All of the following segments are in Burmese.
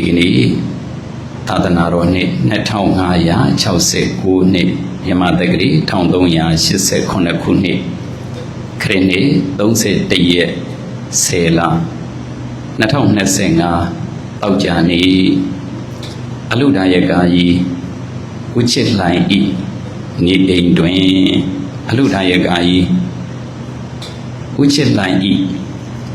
ဒီကနေ့သာသနာတော်နှစ်2569နှစ်မြန်မာတက္ကရာ1389ခုနှစ်ခရစ်နှစ်31ရက်10လ2025တောက်ကြနေ့အလုဒာယကာကြီးဝိချစ်လှိုင်ဤနေအိမ်တွင်အလုဒာယကာကြီးဝိချစ်လှိုင်ဤ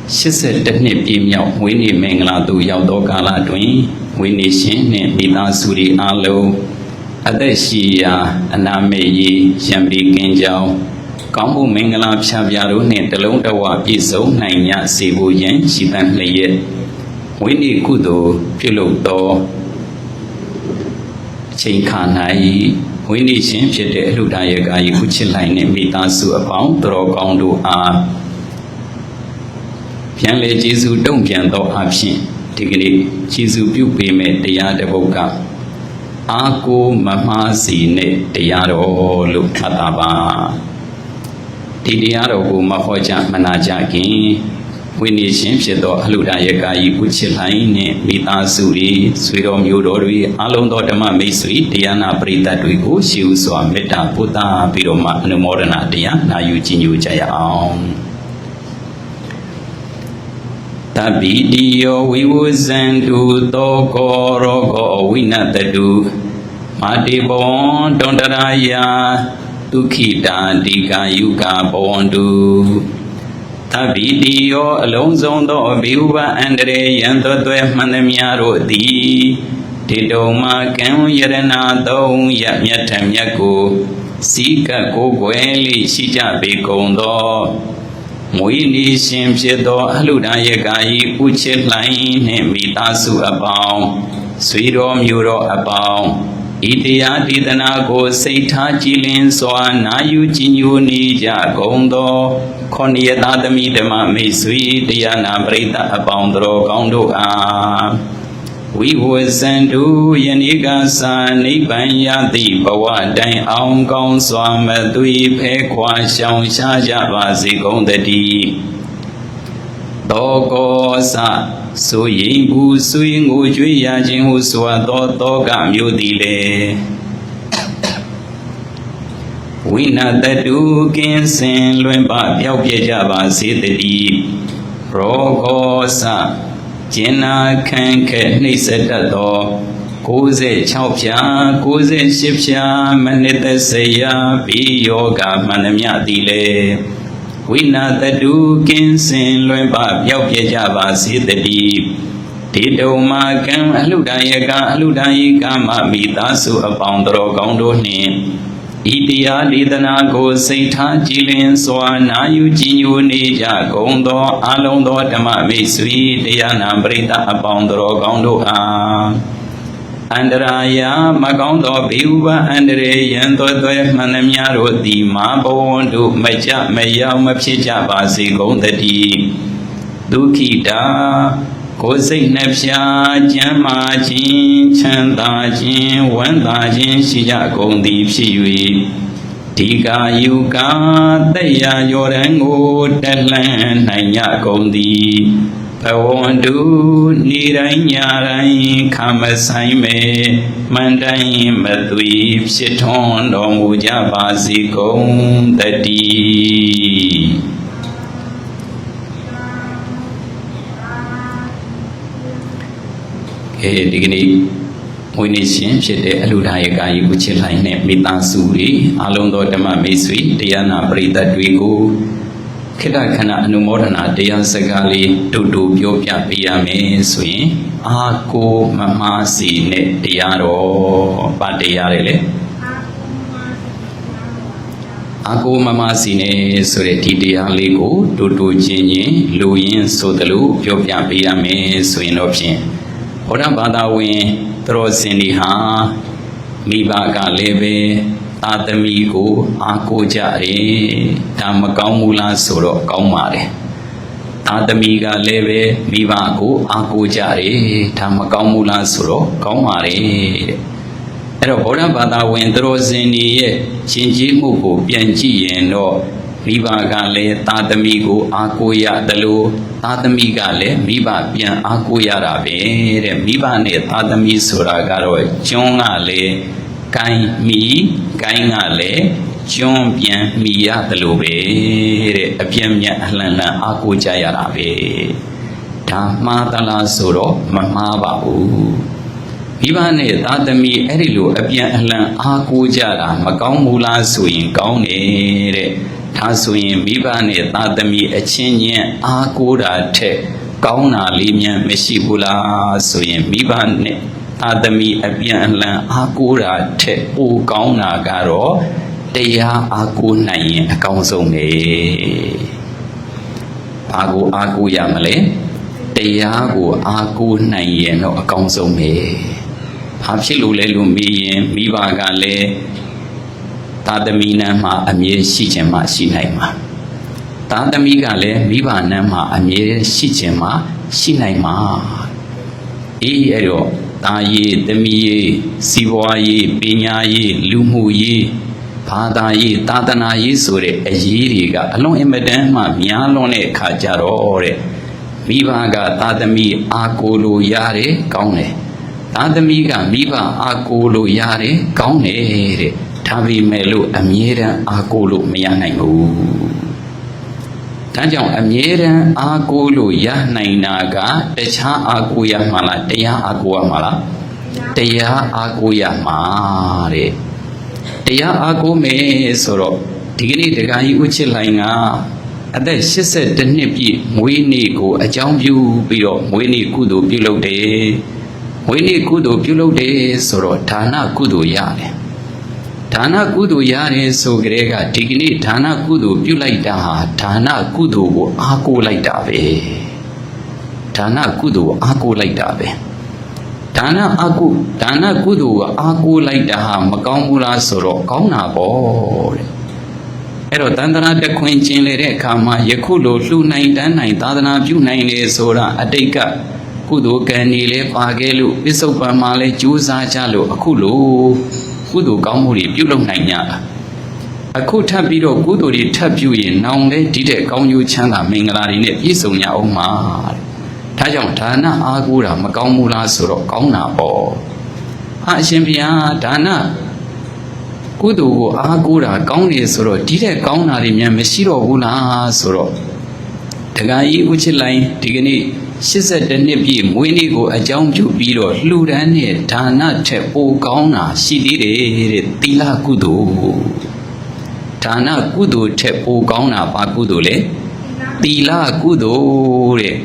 82နှစ်ပြည့်မြောက်ဝင်းနေမင်္ဂလာသို့ရောက်သောကာလတွင်ဝင်းနေရှင်နှင့်မိသားစု၏အားလုံးအသက်ရှိရာအနာမေကြီးရံပြီးကင်းကြောင်းကောင်းမှုမင်္ဂလာဖြာပြတို့နှင့်တလုံးတဝပြည့်စုံနိုင်ရစေဖို့ယံရှိတတ်လျက်ဝိနည်းကုသိုလ်ပြုလုပ်သောအချိန်ခါ၌ဝိနည်းရှင်ဖြစ်တဲ့အလှူဒါယကာယီခုချစ်လိုက်နှင့်မိသားစုအပေါင်းတော်ကောင်းတို့အား ပြန်လေကျေးဇူးတုံ့ပြန်သောအဖြစ်ဒီကနေ့ကျေးဇူးပြုပေးမဲ့တရားတစ်ပုဒ်ကအာကိုမမှားစီနဲ့တရားတော်လို့မှတ်သားပါဒီတရားတော်ကိုမဟောကြားမနာကြခင်ဝိနည်းရှင်ဖြစ်သောအလှူဒါယကာယီကုချစ်လိုင်းနှင့်မိသားစုတွေဆွေတော်မျိုးတော်တွေအလုံးသောဓမ္မမိတ်ဆွေတရားနာပရိသတ်တွေကိုရှေးဥစွာမေတ္တာပို့သပြီးတော့မှအနုမောဒနာတရားနာယူကြည်ညိုကြရအောင် တပိတိယောဝိဝဇန္တုသောကောရောကောဝိနတတုမာတိဘဝံတွန္တရာယဒုခိတာတိကာယုကာဘဝန္တုသဗ္ဗိတိယောအလုံးစုံသောဘေဟုဘအန္တရေယံသွဲသွဲမှန်သမျှတို့သည်တေတုံမကံယရဏသုံးရမြတ်ထမြတ်ကိုစီကပ်ကိုယ်ွယ်လိရှိကြပေကုန်သော မွေးနေရှင်ဖြစ်သောအလှဒါယကာဤဥချစ်လှိုင်းနှင့်မိသားစုအပေါင်းဆွေတော်မျိုးတော်အပေါင်းဤတရားဒေသနာကိုစိတ်ထားကြည်လင်စွာနာယူကြည်ညိုနေကြကုန်သောခொနည်းသာသမီဓမ္မမိတ်ဆွေတရားနာပရိသတ်အပေါင်းတော်ကောင်းတို့အား ဝိဝဇန္တုယနေ့ကသာနိဗ္ဗာန်ရသည့်ဘဝတိုင်အောင်ကောင်းစွာမသွေဖဲခွာရှောင်ရှားကြပါစေကုန်သတည်းတောကောသဆိုရင်ဘူးဆွေငိုကြွေးရခြင်းဟုဆိုသောတောကမျိုးသည်လေဝိနတတုကင်းစင်လွင်ပပျောက်ပြကြပါစေတည်းရောကောသ ကျင်နာခံခဲ့နှိမ့်ဆက်တတ်သော96ဖြာ98ဖြာမနစ်သက်စရာဘိယောဂမန္တမြသည်လေဝိနာတတုကင်းစင်လွင်ပပျောက်ပြကြပါစေတည်းဒေတုံမာကံအလှဒါယကအလှဒါယိကမမိသားစုအပေါင်းတော်ကောင်းတို့နှင့် ဤတရားဒေသနာကိုစိတ်ထားကြည်လင်စွာနာယူကြည်ညိုနေကြကုန်သောအလုံးသောဓမ္မမိတ်ဆွေတရားနာပရိသတ်အပေါင်းတော်ကောင်းတို့အားအန္တရာယမကောင်းသောဘေဥပအန္တရေယံသွဲသွဲမှန်သမျှတို့သည်မာဘဝန္တုမကြမရောက်မဖြစ်ကြပါစေကုန်သတည်းဒုက္ခိတာ ကိုယ်စိတ်နှဖျားကျမ်းမာခြင်းချမ်းသာခြင်းဝမ်းသာခြင်းရှိကြကုန်သည်ဖြစ်၍ဒီကာယုကာတက်ရာရောရန်ကိုတက်လှမ်းနိုင်ကြကုန်သည်ဘဝန္တုနေတိုင်းညတိုင်းခမဆိုင်မေမန္တိုင်းမသွေဖြစ်ထွန်းတော်မူကြပါစေကုန်တည်း ကဲဒီကနေ့မွေးနေ့ရှင်ဖြစ်တဲ့အလှူဒါယကာယီကုချစ်လိုက်နဲ့မိသားစုတွေအလုံးသောဓမ္မမိတ်ဆွေတရားနာပရိသတ်တွေကိုခိတ္တခဏအနုမောဒနာတရားစကားလေးတူတူပြောပြပေးရမယ်ဆိုရင်အာကိုမမစီနဲ့တရားတော်ဗတရားလေလေအာကိုမမစီနဲ့ဆိုတဲ့ဒီတရားလေးကိုတူတူချင်းချင်းလူရင်းဆိုသလိုပြောပြပေးရမယ်ဆိုရင်တော့ဖြင့် ဘုရားဘာသာဝင်သတော်စင်ဒီဟာမိဘကလည်းပဲသာသမီကိုအားကိုးကြတယ်ဒါမကောင်းဘူးလားဆိုတော့ကောင်းပါတယ်သာသမီကလည်းပဲမိဘကိုအားကိုးကြတယ်ဒါမကောင်းဘူးလားဆိုတော့ကောင်းပါတယ်တဲ့အဲ့တော့ဗုဒ္ဓဘာသာဝင်သတော်စင်ဒီရဲ့ရှင်ကြီးမှုကိုပြန်ကြည့်ရင်တော့ မိဘကလည်းသာသမီကို အားကိုးရတယ်လို့သာသမီကလည်းမိဘပြန်အားကိုးရတာပဲတဲ့မိဘနဲ့သာသမီဆိုတာကတော့ကျွန်းကလည်းကိုင်းမိကိုင်းကလည်းကျွန်းပြန်မိရတယ်လို့ပဲတဲ့အပြည့်မြတ်အလှန်လှန်အားကိုးကြရတာပဲဒါမှားသလားဆိုတော့မမှားပါဘူးမိဘနဲ့သာသမီအဲ့ဒီလိုအပြန်အလှန်အားကိုးကြတာမကောင်းဘူးလားဆိုရင်ကောင်းတယ်တဲ့ ဒါဆိုရင်မိဘနဲ့သာသမီအချင်းချင်းအားကိုးတာထက်ကောင်းတာလေးများမရှိဘူးလားဆိုရင်မိဘနဲ့သာသမီအပြန်အလှန်အားကိုးတာထက်ပိုကောင်းတာကတော့တရားအားကိုးနိုင်ရင်အကောင်းဆုံးပဲဘာကိုအားကိုးရမလဲတရားကိုအားကိုးနိုင်ရင်တော့အကောင်းဆုံးပဲဘာဖြစ်လို့လဲလို့မေးရင်မိဘကလည်း သာသမီနန်းမှာအမြဲရှိခြင်းမှရှိနိုင်မှာသာသမီကလည်းမိဘနန်းမှာအမြဲရှိခြင်းမှရှိနိုင်မှာအေးအဲ့တော့တာရေးသမီးရေးစီးပွားရေးပညာရေးလူမှုရေးဘာသာရေးသာသနာရေးဆိုတဲ့အရေးတွေကအလွန်အင်မတန်မှများလွန်းတဲ့အခါကြတော့တဲ့မိဘကသာသမီအာကိုလို့ရတယ်ကောင်းတယ်သာသမီကမိဘအာကိုလို့ရတယ်ကောင်းတယ်တဲ့ ဒါပေမဲ့လို့အမြဲတမ်းအာကိုလို့မရနိုင်ဘူးဒါကြောင့်အမြဲတမ်းအာကိုလို့ရနိုင်တာကတခြားအာကိုရမှာလားတရားအာကိုရမှာလားတရားအာကိုရမှာတဲ့တရားအာကိုမယ်ဆိုတော့ဒီကနေ့ဒကာကြီးဥချစ်လိုင်ကအသက်82နှစ်ပြည့်မွေးနေ့ကိုအကြောင်းပြုပြီးတော့မွေးနေ့ကုသိုလ်ပြုလုပ်တယ်မွေးနေ့ကုသိုလ်ပြုလုပ်တယ်ဆိုတော့ဒါနကုသိုလ်ရတယ် ဒါနကုသိုလ်ရတယ်ဆိုကြတဲ့ကဒီကနေ့ဒါနကုသိုလ်ပြုလိုက်တာဟာဒါနကုသိုလ်ကိုအားကိုးလိုက်တာပဲဒါနကုသိုလ်ကိုအားကိုးလိုက်တာပဲဒါနအကုဒါနကုသိုလ်ကိုအားကိုးလိုက်တာဟာမကောင်းဘူးလားဆိုတော့ကောင်းတာပေါ့တဲ့အဲ့တော့တန်တရာတခွင်ကျင်လေတဲ့အခါမှာယခုလိုလှူနိုင်တန်းနိုင်သာသနာပြုနိုင်လေဆိုတာအတိတ်ကကုသိုလ်ကံနေလဲပါခဲ့လို့ပစ္စုပန်မှာလဲကြိုးစားကြလို့အခုလို ကုသိုလ်ကောင်းမှုတွေပြုလုပ်နိုင်ကြတာအခုထပ်ပြီးတော့ကုသိုလ်တွေထပ်ပြုရင်နောင်လဲဒီတဲ့ကောင်းကျိုးချမ်းသာမင်္ဂလာတွေနဲ့ပြည့်စုံကြအောင်ပါတဲ့ဒါကြောင့်ဒါနအားကိုးတာမကောင်းဘူးလားဆိုတော့ကောင်းတာပေါ့ဟာအရှင်ဘုရားဒါနကုသိုလ်ကိုအားကိုးတာကောင်းတယ်ဆိုတော့ဒီတဲ့ကောင်းတာတွေမြန်မရှိတော့ဘူးလားဆိုတော့ဒကာကြီးဥချစ်လိုင်းဒီကနေ့ 82နှစ်ပြည့်မွေးနေ့ကိုအကြောင်းပြုပြီးတော့လှူဒန်းတဲ့ဒါနထက်ပိုကောင်းတာရှိသေးတယ်တဲ့သီလကုသိုလ်ဒါနကုသိုလ်ထက်ပိုကောင်းတာဘာကုသိုလ်လဲသီလကုသိုလ်တဲ့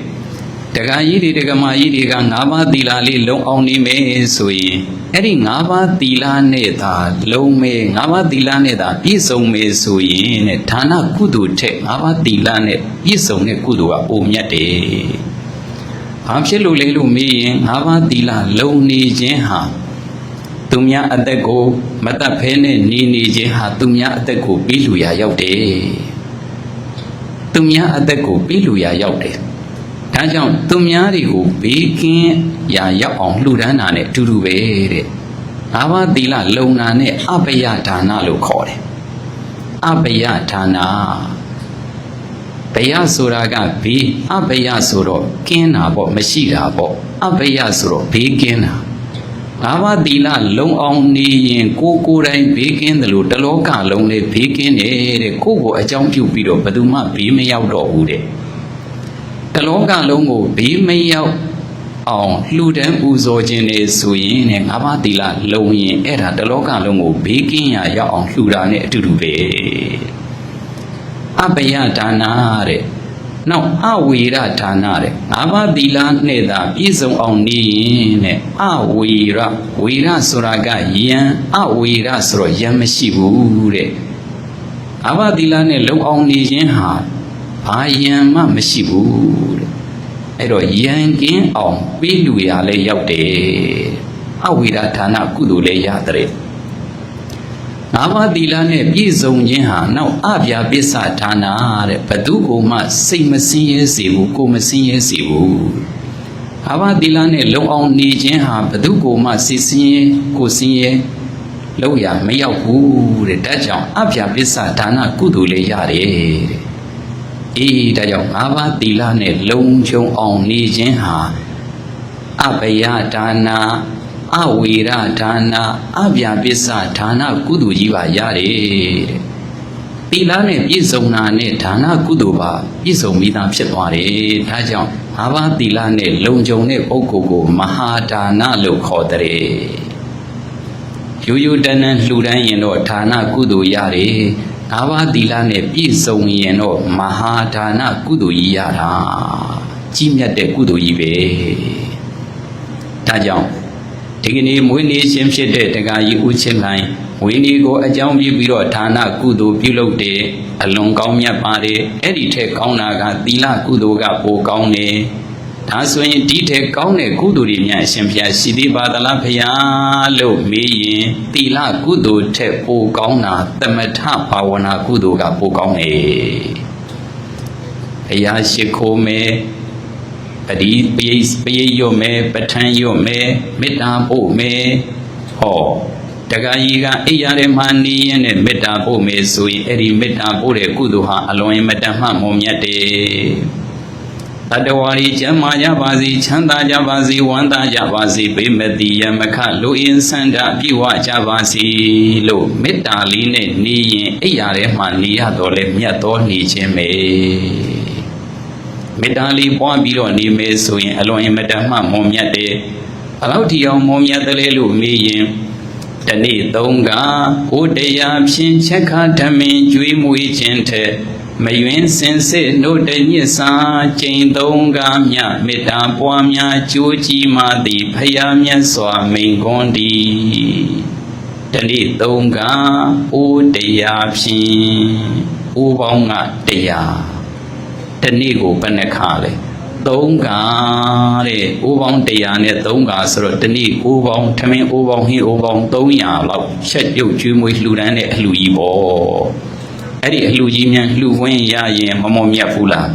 တက္ကကြီးတွေတက္ကမကြီးတွေက၅ပါးသီလလေးလုံအောင်နေမယ်ဆိုရင်အဲ့ဒီ၅ပါးသီလနဲ့သာလုံမယ်၅ပါးသီလနဲ့သာပြည့်စုံမယ်ဆိုရင်တဲ့ဒါနကုသိုလ်ထက်၅ပါးသီလနဲ့ပြည့်စုံတဲ့ကုသိုလ်ကပိုမြတ်တယ်။ ဘာဖြစ်လို့လဲလို့မေးရင်၅ပါးသီလလုံနေခြင်းဟာသူများအသက်ကိုမတတ်ဖဲနဲ့နေနေခြင်းဟာသူများအသက်ကိုပြီးလူရာရောက်တယ်။သူများအသက်ကိုပြီးလူရာရောက်တယ်။ဒါကြောင့်သူများတွေကိုဘေးကင်းရာရောက်အောင်လှူဒန်းတာနဲ့အတူတူပဲတဲ့။ငါးပါးသီလလုံနာနဲ့အပယဒါနလို့ခေါ်တယ်။အပယဒါနဘ ယဆိုတာကဘေးအပယဆိုတော့ကင်းတာပေါ့မရှိတာပေါ့အပယဆိုတော့ဘေးကင်းတာငါးပါးသီလလုံအောင်နေရင်ကိုကိုယ်တိုင်ဘေးကင်းတယ်လို့တလောကလုံးလေးဘေးကင်းတယ်တဲ့ကိုကိုအကြောင်းပြုပြီးတော့ဘယ်သူမှဘေးမရောက်တော့ဘူးတဲ့တလောကလုံးကိုဘေးမရောက်အောင်လှူဒန်းပူဇော်ခြင်းနေဆိုရင်တဲ့ငါးပါးသီလလုံရင်အဲ့ဒါတလောကလုံးကိုဘေးကင်းရာရောက်အောင်လှူတာနဲ့အတူတူပဲ အပယဒါနာတဲ့နောက်အဝေရဒါနတဲ့ငါးပါးသီလနဲ့သာပြည့်စုံအောင်နေရင်တဲ့အဝေရဝေရဆိုတာကယံအဝေရဆိုတော့ယံမရှိဘူးတဲ့ငါးပါးသီလနဲ့လုံအောင်နေခြင်းဟာဘာယံမှမရှိဘူးတဲ့အဲ့တော့ယံကင်းအောင်ပေးလူရလဲရောက်တယ်အဝေရဒါနကုသိုလ်လဲရတဲ့ ငါးပါးသီလနဲ့ပြည့်စုံခြင်းဟာနောက်အပြာပစ္ဆဒါနာတဲ့ဘသူကိုမှစိတ်မစင်းရဲစေဘူးကိုမစင်းရဲစေဘူးငါးပါးသီလနဲ့လုံအောင်နေခြင်းဟာဘသူကိုမှစိတ်စင်းရဲကိုစင်းရဲလောက်ရမရောက်ဘူးတဲ့ဒါကြောင့်အပြပစ္စဒါနကုသိုလ်လေးရတယ်တဲ့အေးဒါကြောင့်ငါးပါးသီလနဲ့လုံခြုံအောင်နေခြင်းဟာအဘယဒါနာ အဝေရဒါနာအပြပစ္စဒါနကုသိုလ်ကြီးပါရတယ်တဲ့သီလနဲ့ပြည့်စုံတာနဲ့ဒါနကုသိုလ်ပါပြည့်စုံပြီးသားဖြစ်သွားတယ်ဒါကြောင့်ငါးပါးသီလနဲ့လုံခြုံတဲ့ပုဂ္ဂိုလ်ကိုမဟာဒါနလို့ခေါ်တဲ့ရိုးရိုးတန်းတန်းလှူဒန်းရင်တော့ဒါနကုသိုလ်ရတယ်ငါးပါးသီလနဲ့ပြည့်စုံရင်တော့မဟာဒါနကုသိုလ်ကြီးရတာကြီးမြတ်တဲ့ကုသိုလ်ကြီးပဲဒါကြောင့် ဒီကနေ့မွေးနေ့ရှင်ဖြစ်တဲ့တက္ကကြီးဦးချင်းလိုင်းဝင်းဒီကိုအကြောင်းပြပြီးတော့ဌာနကုသိုလ်ပြုလုပ်တယ်အလွန်ကောင်းမြတ်ပါတယ်အဲ့ဒီထက်ကောင်းတာကသီလကုသိုလ်ကပိုကောင်းတယ်ဒါဆိုရင်ဒီထက်ကောင်းတဲ့ကုသိုလ်တွေများအရှင်ဘုရားရှိသေးပါသလားဖရာလို့မေးရင်သီလကုသိုလ်ထက်ပိုကောင်းတာသမထဘာဝနာကုသိုလ်ကပိုကောင်းတယ်ဘုရားရှိခိုးမယ် ပတိပရိပရိရွတ်မယ်ပဋ္ဌာန်းရွတ်မယ်မေတ္တာပို့မယ်ဟောတက္ကကြီးကအိယာထဲမှာနေရင်နဲ့မေတ္တာပို့မယ်ဆိုရင်အဲ့ဒီမေတ္တာပို့တဲ့ကုသိုလ်ဟာအလွန်အမတန်မှမွန်မြတ်တယ်တတဝါရီကျမ်းမာကြပါစေချမ်းသာကြပါစေဝမ်းသာကြပါစေဘေးမတိယမခလူအင်းဆန္ဒပြည့်ဝကြပါစေလို့မေတ္တာလေးနဲ့နေရင်အိယာထဲမှာနေရတော့လေမြတ်တော်နေခြင်းပဲ မေတ္တာလေးပွားပြီးတော့နေမယ်ဆိုရင်အလွန်အင်မတန်မှမွန်မြတ်တယ်ဘလောက်ထီအောင်မွန်မြတ်တယ်လဲလို့မေးရင်တနေ့သုံးကကိုတရားဖြင့်ချက်ခါဓမင်ကျွေးမွေးခြင်းထက်မယွင်းစင်စစ်နှုတ်တညစ်စာကျိန်သုံးကမြမေတ္တာပွားများကြိုးကြီးမှသည်ဖယားမြတ်စွာမိန်ကွန်းသည်တနေ့သုံးကအိုတရားဖြင့်အိုပေါင်းကတရား တနေ့ကိုဘယ်နှခါလဲသုံးကာတဲ့အိုးပေါင်း100နဲ့3ကာဆိုတော့တနေ့အိုးပေါင်းထမင်းအိုးပေါင်းဟင်းအိုးပေါင်း300လောက်ချက်ပြုတ်ကျွေးမွေးလှူဒန်းတဲ့အလှူကြီးပေါ့အဲ့ဒီအလှူကြီးများလှူခွင့်ရရင်မမောမြတ်ဘူးလား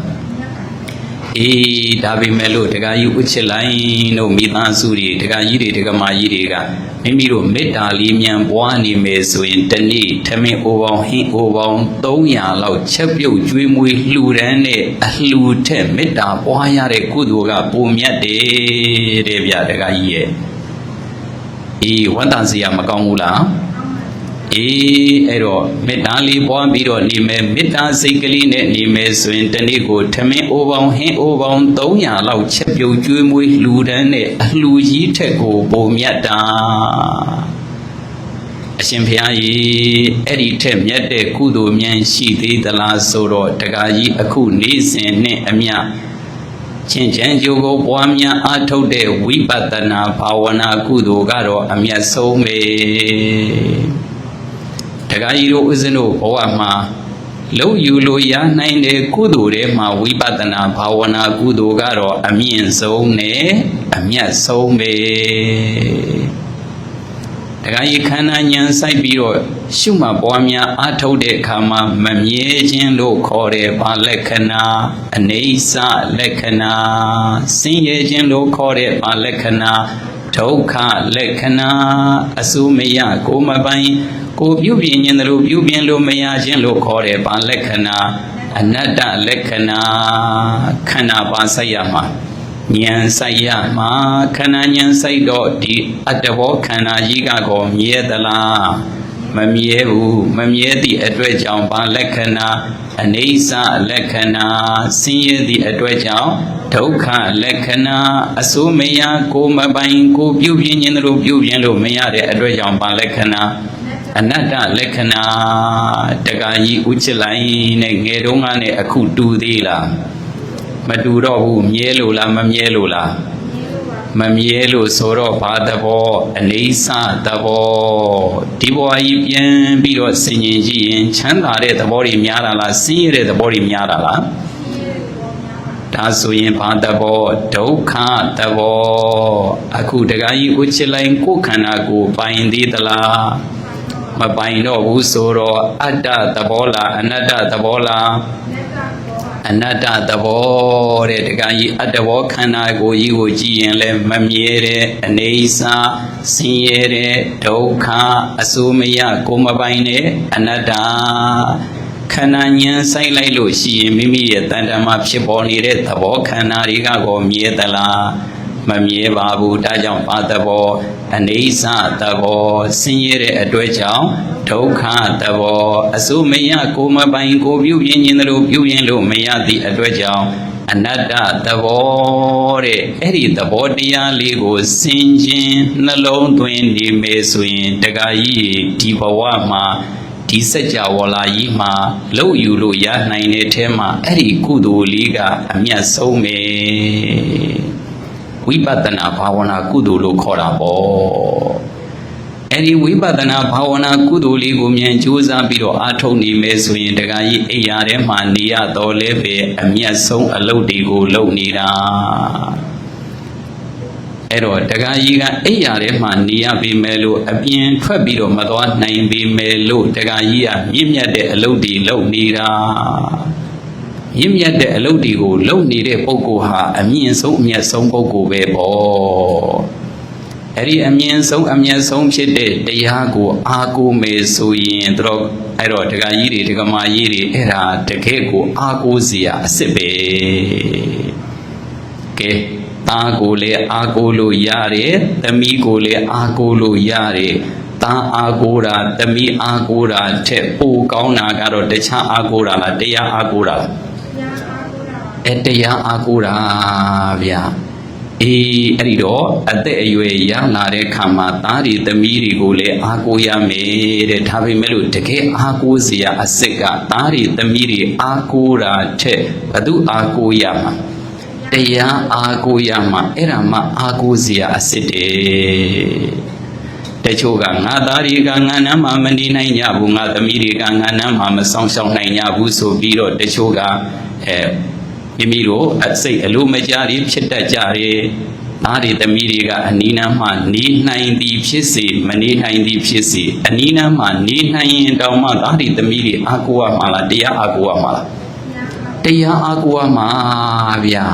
အေးဒါပေမဲ့လို့တက္ကကြီးဥချစ်လိုက်တို့မိသားစုတွေတက္ကကြီးတွေတက္ကမကြီးတွေကမိမိတို့မေတ္တာလေးမြန်ပွားနေမယ်ဆိုရင်တနေ့ထမင်းအိုးပေါင်းဟင်းအိုးပေါင်း300လောက်ချက်ပြုတ်ကျွေးမွေးလှူဒန်းတဲ့အလှူထက်မေတ္တာပွားရတဲ့ကုသိုလ်ကပိုမြတ်တယ်တဲ့ဗျာတက္ကကြီးရဲ့အေးဝတ်တန်စီရမကောင်းဘူးလား အေးအဲ့တော့မေတ္တာလေးပွားပြီးတော့နေမယ်မေတ္တာစိတ်ကလေးနဲ့နေမယ်ဆိုရင်တနေ့ကိုထမင်းအိုးပေါင်းဟင်းအိုးပေါင်း300လောက်ချက်ပြုတ်ကျွေးမွေးလှူဒန်းတဲ့အလှူကြီးထက်ကိုပိုမြတ်တာအရှင်ဘုရားကြီးအဲ့ဒီထက်မြတ်တဲ့ကုသိုလ်မြန်ရှိသေးသလားဆိုတော့တခါကြီးအခုနေ့စဉ်နဲ့အမျှချင်းချမ်းကြိုးကိုပွားများအားထုတ်တဲ့ဝိပဿနာဘာဝနာကုသိုလ်ကတော့အမျက်ဆုံးပဲ တခါကြီးတို့ဦးဇင်းတို့ဘဝမှာလုံးယူလို့ရနိုင်တဲ့ကုသိုလ်တွေမှာဝိပဿနာဘာဝနာကုသိုလ်ကတော့အမြင့်ဆုံးနဲ့အမျက်ဆုံးပဲတခါကြီးခန္ဓာဉာဏ်စိုက်ပြီးတော့ရှုမှတ်ပွားများအားထုတ်တဲ့အခါမှာမမြဲခြင်းလို့ခေါ်တဲ့ဘာလက္ခဏာအနေဆလက္ခဏာဆင်းရဲခြင်းလို့ခေါ်တဲ့ဘာလက္ခဏာဒုက္ခလက္ခဏာအဆူမရကိုမပိုင် ကိုပြုပြင်ခြင်းတို့ပြုပြင်လို့မရခြင်းလို့ခေါ်တဲ့ဘာလက္ခဏာအနတ္တလက္ခဏာခန္ဓာပါဆိုင်ရမှာဉာဏ်ဆိုင်ရမှာခန္ဓာဉာဏ်ဆိုင်တော့ဒီအတ္တဘောခန္ဓာကြီးကကောမြဲသလားမမြဲဘူးမမြဲသည့်အတွက်ကြောင့်ဘာလက္ခဏာအနေဆလက္ခဏာဆင်းရဲသည့်အတွက်ကြောင့်ဒုက္ခလက္ခဏာအဆိုးမရကိုမပိုင်ကိုပြုပြင်ခြင်းတို့ပြုပြင်လို့မရတဲ့အတွက်ကြောင့်ဘာလက္ခဏာ အနတ္တလက္ခဏာတက္ကကြီးဥချစ်လိုက်နဲ့ငယ်တုန်းကနဲ့အခုတူသေးလားမတူတော့ဘူးမြဲလို့လားမမြဲလို့လားမမြဲလို့ဆိုတော့ဘာသဘောအနေဆသဘောဒီဘဝကြီးပြန်ပြီးတော့ဆင်ញင်ကြည့်ရင်ချမ်းသာတဲ့သဘောတွေများတာလားဆင်းရဲတဲ့သဘောတွေများတာလားဒါဆိုရင်ဘာသဘောဒုက္ခသဘောအခုတခါကြီးဥချစ်လိုက်ကိုယ်ခန္ဓာကိုပိုင်သေးသလား မပိုင်တော့ဘူးဆိုတော့အတ္တသဘောလားအနတ္တသဘောလားအနတ္တသဘောတဲ့တခါကြီးအတ္တဘောခန္ဓာကိုယ်ကြီးကိုကြည့်ရင်လည်းမမြဲတဲ့အနေစာဆင်းရဲတဲ့ဒုက္ခအဆိုးမရကိုယ်မပိုင်တဲ့အနတ္တခန္ဓာဉာဏ်ဆိုင်လိုက်လို့ရှိရင်မိမိရဲ့တဏ္ဍာမှာဖြစ်ပေါ်နေတဲ့သဘောခန္ဓာတွေကကိုမြဲသလား မမြဲပါဘူးဒါကြောင့်ဘာသဘောအနေစာသဘောဆင်းရဲတဲ့အတွက်ကြောင့်ဒုက္ခသဘောအစုမရကိုမပိုင်ကိုပြုရင်ရင်တို့ပြုရင်လို့မရသည့်အတွက်ကြောင့်အနတ္တသဘောတဲ့အဲ့ဒီသဘောတရားလေးကိုစင်ခြင်းနှလုံးသွင်းနေမယ်ဆိုရင်တခါကြီးဒီဘဝမှာဒီစัจ java လာကြီးမှာလှုပ်ယူလို့ရနိုင်တဲ့အဲမှာအဲ့ဒီကုသိုလ်လေးကအမြတ်ဆုံးပဲ ဝိပဿနာဘာဝနာကုသိုလ်လို့ခေါ်တာပေါ့အဲ့ဒီဝိပဿနာဘာဝနာကုသိုလ်လေးကိုမြန်ကြိုးစားပြီးတော့အားထုတ်နေမယ်ဆိုရင်တခါကြီးအိယာထဲမှာနေရတော့လဲပဲအမြတ်ဆုံးအလုပ်တွေကိုလုပ်နေတာအဲ့တော့တခါကြီးကအိယာထဲမှာနေရပေမဲ့လို့အပြင်ထွက်ပြီးတော့မသွားနိုင်ပေမဲ့လို့တခါကြီးကမြင့်မြတ်တဲ့အလုပ်တွေလုပ်နေတာ မြင့်မြတ်တဲ့အလုပ်တွေကိုလုပ်နေတဲ့ပုဂ္ဂိုလ်ဟာအမြင့်ဆုံးအမြတ်ဆုံးပုဂ္ဂိုလ်ပဲပေါ့အဲ့ဒီအမြင့်ဆုံးအမြတ်ဆုံးဖြစ်တဲ့တရားကိုအားကိုးမယ်ဆိုရင်တို့အဲ့တော့ဒကာကြီးတွေဒကာမကြီးတွေအဲ့ဒါတကယ်ကိုအားကိုးစရာအစ်စ်ပဲကဲသားကိုလည်းအားကိုးလို့ရတယ်သမီးကိုလည်းအားကိုးလို့ရတယ်သားအားကိုးတာသမီးအားကိုးတာထက်ပိုကောင်းတာကတော့တခြားအားကိုးတာလားတရားအားကိုးတာလား အဲတရားအားကိုးတာဗျာအေးအဲ့ဒီတော့အသက်အရွယ်ရလာတဲ့ခါမှာသားတွေသမီးတွေကိုလည်းအားကိုးရမယ်တဲ့ဒါပေမဲ့လို့တကယ်အားကိုးစရာအစ်စ်ကသားတွေသမီးတွေအားကိုးတာထက်ဘသူအားကိုးရမှာတရားအားကိုးရမှာအဲ့ဒါမှအားကိုးစရာအစ်စ်တယ်တချို့ကငါသားတွေကငါနမ်းမှာမနေနိုင်ကြဘူးငါသမီးတွေကငါနမ်းမှာမဆောင်ရှောက်နိုင်ကြဘူးဆိုပြီးတော့တချို့ကအဲ မိမိတို့အစိတ်အလိုမကြတွေဖြစ်တတ်ကြတယ်သားတွေသမီးတွေကအနီးနားမှာနေနိုင်သည်ဖြစ်စေမနေနိုင်သည်ဖြစ်စေအနီးနားမှာနေနိုင်ရင်တောင်မှသားတွေသမီးတွေအားကိုးရမှာလားတရားအားကိုးရမှာလားတရားအားကိုးရမှာဗျာ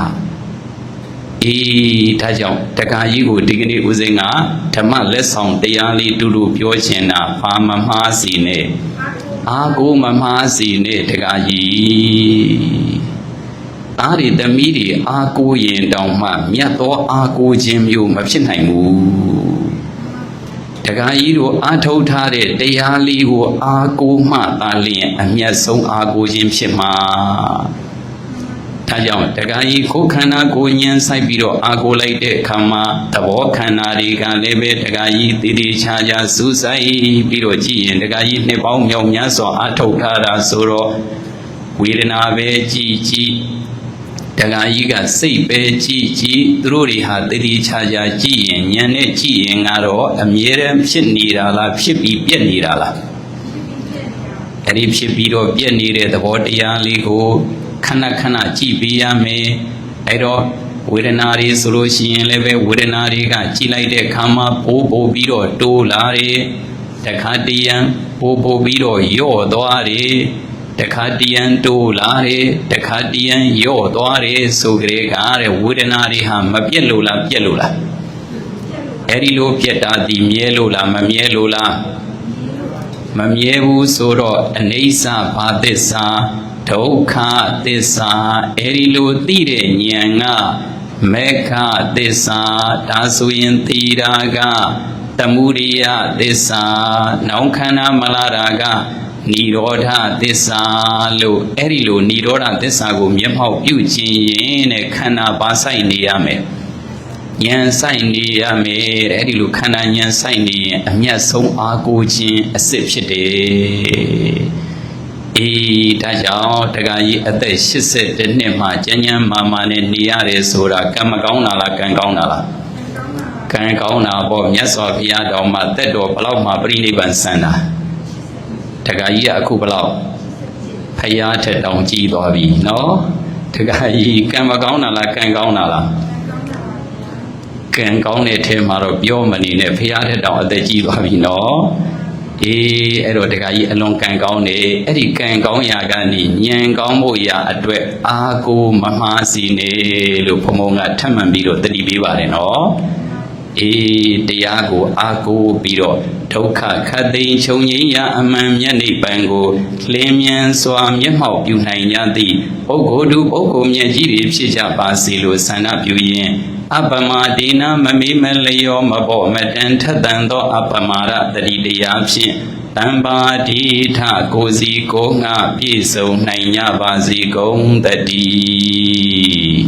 အေးဒါကြောင့်တက္ကကြီးကိုဒီကနေ့ဦးစိန်ကဓမ္မလက်ဆောင်တရားလေးတူတူပြောချင်တာဘာမမှားစီနဲ့အာကိုမမှားစီနဲ့တက္ကကြီး သားတွေသမီးတွေအာကိုရင်တောင်မှမြတ်သောအာကိုခြင်းမျိုးမဖြစ်နိုင်ဘူးတက္ကကြီးတို့အာထုတ်ထားတဲ့တရားလေးကိုအာကိုမှသာလျင်အမျက်ဆုံးအာကိုခြင်းဖြစ်မှာဒါကြောင့်တက္ကကြီးကိုယ်ခန္ဓာကိုယ်ဉာဏ်ဆိုင်ပြီးတော့အာကိုလိုက်တဲ့အခါမှာသဘောခန္ဓာတွေကလည်းပဲတက္ကကြီးတည်တည်ချာချာစူးစိုက်ပြီးတော့ကြည့်ရင်တက္ကကြီးနှစ်ပေါင်းမြောက်များစွာအာထုတ်ထားတာဆိုတော့ဝေဒနာပဲကြည်ကြည် တက္ကကြီးကစိတ်ပဲကြည်ကြည်သူတို့တွေဟာတည်တည်ချာချာကြည့်ရင်ဉာဏ်နဲ့ကြည့်ရင်ကတော့အမြဲတမ်းဖြစ်နေတာလားဖြစ်ပြီးပြက်နေတာလားအဲ့ဒီဖြစ်ပြီးတော့ပြက်နေတဲ့သဘောတရားလေးကိုခဏခဏကြည့်ပေးရမယ်အဲ့တော့ဝေဒနာတွေဆိုလို့ရှိရင်လည်းပဲဝေဒနာတွေကကြည်လိုက်တဲ့အခါမှာပိုးပိုးပြီးတော့တိုးလာတယ်တခါတရံပိုးပိုးပြီးတော့ယော့သွားတယ် တခါတရံတိုးလာတယ်တခါတရံယော့သွားတယ်ဆိုကြတဲ့ကတဲ့ဝေဒနာတွေဟာမပြတ်လို့လားပြတ်လို့လားအဲ့ဒီလိုပြတ်တာဒီမြဲလို့လားမမြဲလို့လားမမြဲဘူးဆိုတော့အနေဆာဘာသစ္စာဒုက္ခသစ္စာအဲဒီလိုသိတဲ့ဉာဏ်ကမေခသစ္စာဒါဆိုရင်သိတာကတမှုရိယသစ္စာနောင်ခန္ဓာမလာတာက និရောဓသစ္စာလို့အဲ့ဒီလိုនិရောဓသစ္စာကိုမျက်မှောက်ပြုခြင်းရင်တဲ့ခန္ဓာပါဆိုင်နေရမယ်ဉာဏ်ဆိုင်နေရမယ်အဲ့ဒီလိုခန္ဓာဉာဏ်ဆိုင်နေရင်အမျက်ဆုံးအာကိုခြင်းအစစ်ဖြစ်တယ်အေးဒါကြောင့်တက္ကကြီးအသက်82နှစ်မှကျန်းကျန်းမာမာနဲ့နေရတယ်ဆိုတာကံမကောင်းတာလားကံကောင်းတာလားကံကောင်းတာပေါ့မြတ်စွာဘုရားတော်မှာတက်တော်ဘလောက်မှပြိဋိဘံဆန္တာတက္ကကြီးကအခုဘလောက်ဖရာထက်တောင်ကြီးသွားပြီနော်တက္ကကြီးကံမကောင်းတာလားကံကောင်းတာလားကံကောင်းတဲ့ထဲမှာတော့ပြောမနေနဲ့ဖရာထက်တောင်အသက်ကြီးသွားပြီနော်အေးအဲ့တော့တခါကြီးအလွန်ကံကောင်းတယ်အဲ့ဒီကံကောင်းရာကနေဉာဏ်ကောင်းဖို့ရာအတွက်အာကိုမမှားစီနေလို့ဘုံဘုံကထပ်မံပြီးတော့တတိပေးပါတယ်နော် အေးတရားကိုအာကိုပြီးတော့ဒုက္ခခတ်သိမ်းချုပ်ငြိမ်းရာအမှန်မျက်နှိပ်ပံကိုလင်းမြန်စွာမျက်မှောက်ပြုနိုင်ကြသည့်ပုဂ္ဂိုလ်သူပုဂ္ဂိုလ်မြတ်ကြီးတွေဖြစ်ကြပါစေလို့ဆန္ဒပြုရင်းအပမဒေနမမေးမလျောမဘောမတန်ထက်တန်သောအပမာရတတိတရားဖြင့်တံပါတိထကိုစီကိုငါပြည့်စုံနိုင်ကြပါစေကုန်တည်း